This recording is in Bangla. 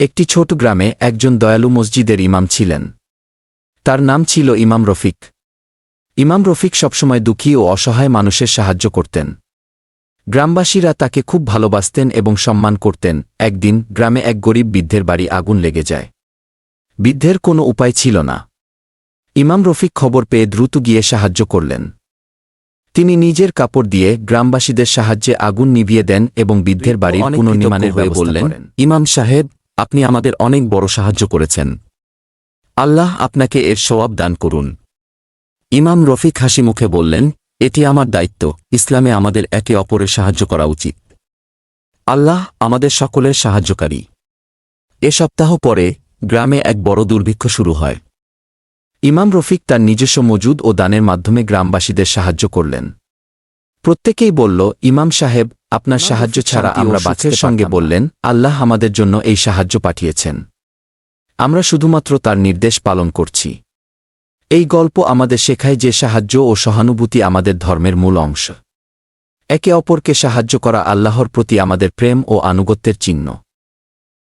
একটি ছোট গ্রামে একজন দয়ালু মসজিদের ইমাম ছিলেন। তার নাম ছিল ইমাম রফিক। ইমাম রফিক সবসময় দুঃখী ও অসহায় মানুষের সাহায্য করতেন। গ্রামবাসীরা তাকে খুব ভালোবাসতেন এবং সম্মান করতেন। একদিন গ্রামে এক গরিব বৃদ্ধের বাড়ি আগুন লেগে যায়। বৃদ্ধের কোনো উপায় ছিল না। ইমাম রফিক খবর পেয়ে দ্রুত গিয়ে সাহায্য করলেন। তিনি নিজের কাপড় দিয়ে গ্রামবাসীদের সাহায্যে আগুন নিভিয়ে দেন এবং বৃদ্ধের বাড়ির পুনর্নির্মাণের হয়ে বললেন ইমাম সাহেব আপনি আমাদের অনেক বড় সাহায্য করেছেন। আল্লাহ আপনাকে এর সওয়াব দান করুন। ইমাম রফিক হাসি মুখে বললেন, এটি আমার দায়িত্ব, ইসলামে আমাদের একে অপরের সাহায্য করা উচিত। আল্লাহ আমাদের সকলের সাহায্যকারী। এ সপ্তাহ পরে গ্রামে এক বড় দুর্ভিক্ষ শুরু হয়। ইমাম রফিক তার নিজস্ব মজুদ ও দানের মাধ্যমে গ্রামবাসীদের সাহায্য করলেন। প্রত্যেকেই বলল, ইমাম সাহেব আপনার সাহায্য ছাড়া আমরা বাচ্চের সঙ্গে বললেন আল্লাহ আমাদের জন্য এই সাহায্য পাঠিয়েছেন। আমরা শুধুমাত্র তার নির্দেশ পালন করছি। এই গল্প আমাদের শেখায় যে সাহায্য ও সহানুভূতি আমাদের ধর্মের মূল অংশ। একে অপরকে সাহায্য করা আল্লাহর প্রতি আমাদের প্রেম ও আনুগত্যের চিহ্ন।